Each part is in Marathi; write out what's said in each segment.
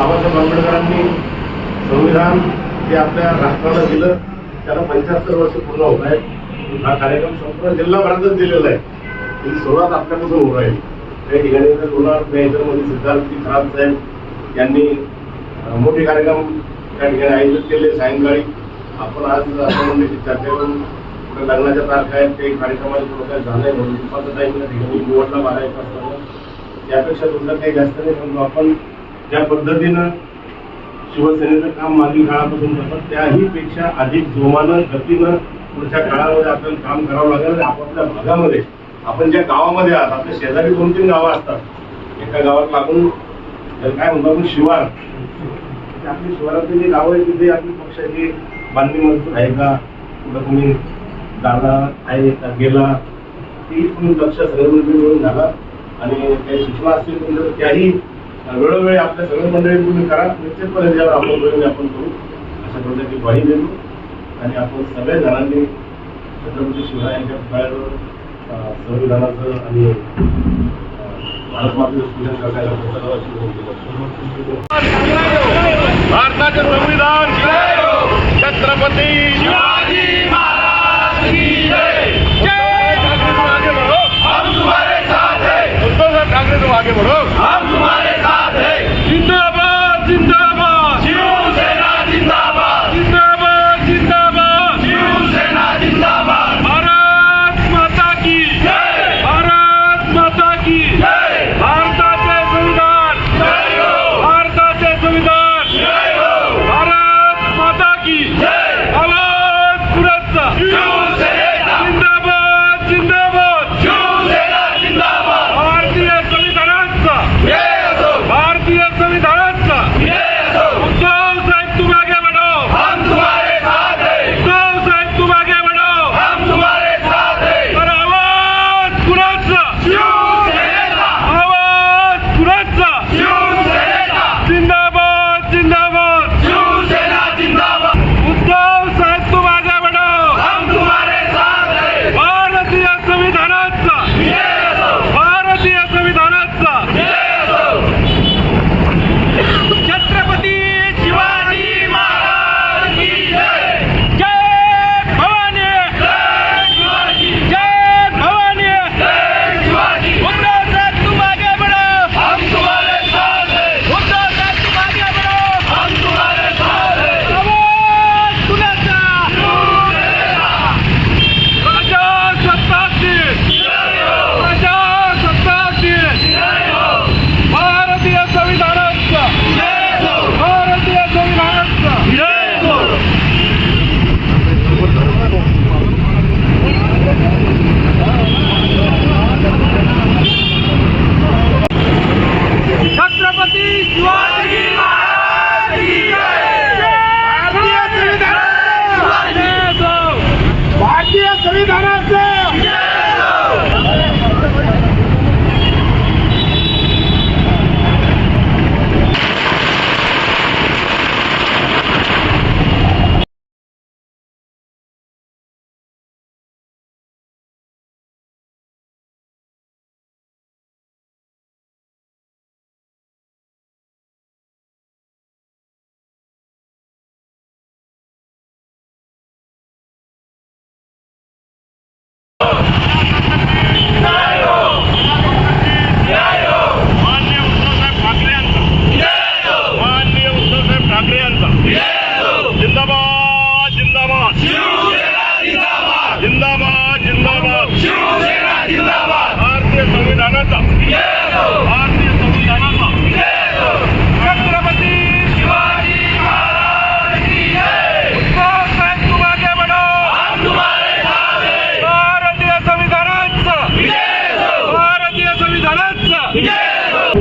बाबासाहेब आंबेडकरांनी संविधान जे आपल्या राष्ट्राला दिलं त्याला पंच्याहत्तर वर्ष पूर्ण होत आहे हा कार्यक्रम संपूर्ण जिल्हाभरातच दिलेला आहे. ही सुरुवात आपल्यापासून होत राहील. काही ठिकाणी तर लोणार याच्यामध्ये सिद्धार्थी खराब साहेब यांनी मोठे कार्यक्रम त्या ठिकाणी आयोजित केले. सायंकाळी आपण आज असं म्हणजे की चर्चा करून कुठे लग्नाच्या तारखा आहेत. काही कार्यक्रमाचे थोडं झालं आहे म्हणून दुपारचा टाईम त्या ठिकाणी निवडला बारा एक वाजता. त्यापेक्षा दुसरं काही जास्त नाही परंतु आपण ज्या पद्धतीनं शिवसेनेचं काम मागील काळापासून करतात त्याही पेक्षा अधिक जोमानं गतीनं पुढच्या काळामध्ये आपल्याला काम करावं लागेल. आणि आपापल्या भागामध्ये आपण ज्या गावामध्ये आहात आपल्या शेजारी दोन तीन गावं असतात. एका गावात लागून काय म्हणतो आपण शिवार. आपली शिवारातली जी गावं आहे तिथे आपली पक्षाची बांधणी मजबूत आहे का? कुठं कोणी झाला आहे का? गेला. ती तुम्ही लक्ष सगळे मिळून झाला. आणि काही सूचना असतील तर त्याही वेळोवेळी आपल्या सगळ्या मंडळी तुम्ही करा. निश्चितपणे ज्यावर अंमलबजावणी आपण करू. अशा प्रकारची ग्वाही देतो. आणि आपण सगळ्या जणांनी छत्रपती शिवरायांच्या पुतळ्यावर संविधानाचं आणि भारत मातेचं पूजन करायला पोहोचावं भारताचे संविधान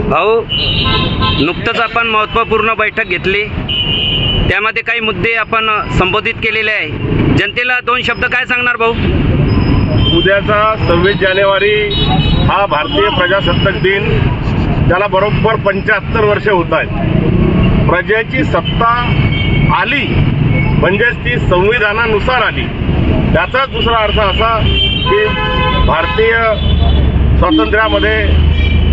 भाऊ नुकतंच आपण महत्त्वपूर्ण बैठक घेतली. त्यामध्ये काही मुद्दे आपण संबोधित केलेले आहे. जनतेला दोन शब्द काय सांगणार भाऊ? उद्याचा सव्वीस जानेवारी हा भारतीय प्रजासत्ताक दिन त्याला बरोबर पंच्याहत्तर वर्ष होत आहेत. प्रजेची सत्ता आली म्हणजेच ती संविधानानुसार आली. त्याचाच दुसरा अर्थ असा की भारतीय स्वातंत्र्यामध्ये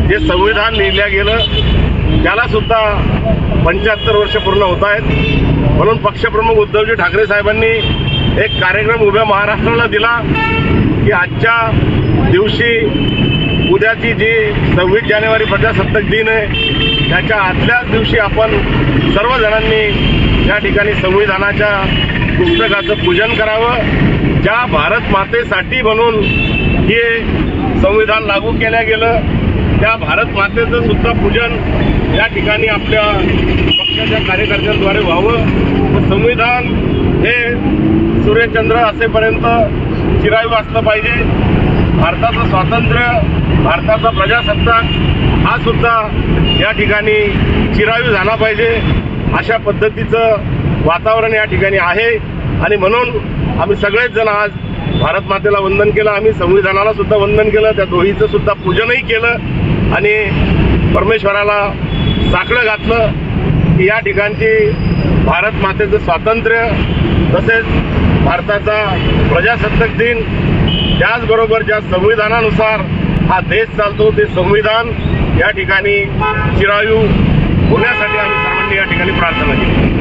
जे संविधान लिहिलं गेलं त्याला सुद्धा पंच्याहत्तर वर्ष पूर्ण होत आहेत. म्हणून पक्षप्रमुख उद्धवजी ठाकरे साहेबांनी एक कार्यक्रम उभ्या महाराष्ट्राला दिला की आजच्या दिवशी उद्याची जी सव्वीस जानेवारी प्रजासत्ताक दिन आहे त्याच्या आदल्याच दिवशी आपण सर्वजणांनी या ठिकाणी संविधानाच्या पुस्तकाचं पूजन करावं. ज्या भारत मातेसाठी म्हणून हे संविधान लागू केलं गेलं त्या भारत मातेचं सुद्धा पूजन या ठिकाणी आपल्या पक्षाच्या कार्यकर्त्यांद्वारे व्हावं. व संविधान हे सूर्यचंद्र असेपर्यंत चिरायू वाचलं पाहिजे. भारताचं स्वातंत्र्य भारताचा प्रजासत्ताक हा सुद्धा या ठिकाणी चिरायू झाला पाहिजे. अशा पद्धतीचं वातावरण या ठिकाणी आहे. आणि म्हणून आम्ही सगळेच जण आज भारत मातेला वंदन केलं. आम्ही संविधानाला सुद्धा वंदन केलं. त्या दोहीचं सुद्धा पूजनही केलं. आणि परमेश्वराला साकडं घातलं की या ठिकाणची भारत मातेचं स्वातंत्र्य तसेच भारताचा प्रजासत्ताक दिन त्याचबरोबर ज्या संविधानानुसार हा देश चालतो ते संविधान या ठिकाणी चिरायू होण्यासाठी आम्ही सर्वांनी या ठिकाणी प्रार्थना केली.